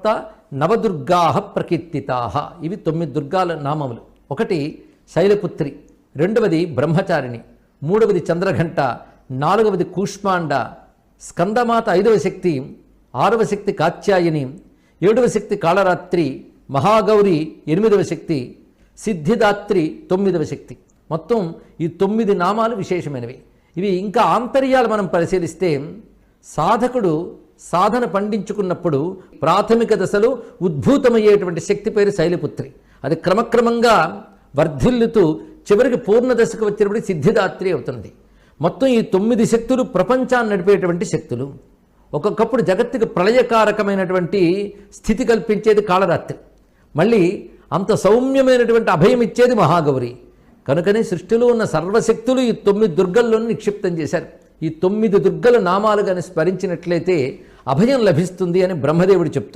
సప్త నవదుర్గా ప్రకీర్తితా. ఇవి తొమ్మిది దుర్గాల నామములు. ఒకటి శైలపుత్రి రెండవది బ్రహ్మచారిణి మూడవది చంద్రఘంట నాలుగవది కూష్మాండ స్కందమాత ఐదవ శక్తి ఆరవ శక్తి కాత్యాయని ఏడవ శక్తి కాళరాత్రి మహాగౌరి ఎనిమిదవ శక్తి సిద్ధిదాత్రి తొమ్మిదవ శక్తి. మొత్తం ఈ తొమ్మిది నామాలు విశేషమైనవి. ఇవి ఇంకా ఆంతర్యాలు మనం పరిశీలిస్తే సాధకుడు సాధన పండించుకున్నప్పుడు ప్రాథమిక దశలో ఉద్భూతమయ్యేటువంటి శక్తి పేరు శైలపుత్రి. అది క్రమక్రమంగా వర్ధిల్లుతూ చివరికి పూర్ణ దశకు వచ్చినప్పుడు సిద్ధిదాత్రి అవుతుంది మొత్తం ఈ తొమ్మిది శక్తులు ప్రపంచాన్ని నడిపేటువంటి శక్తులు. ఒక్కొక్కప్పుడు జగత్తుకు ప్రళయకారకమైనటువంటి స్థితి కల్పించేది కాళరాత్రి మళ్ళీ అంత సౌమ్యమైనటువంటి అభయం ఇచ్చేది మహాగౌరి. కనుకనే సృష్టిలో ఉన్న సర్వశక్తులు ఈ తొమ్మిది దుర్గల్లోనూ నిక్షిప్తం చేశారు. ఈ తొమ్మిది దుర్గల నామాలు కానీ స్మరించినట్లయితే అభయం లభిస్తుంది అని బ్రహ్మదేవుడు చెప్తూ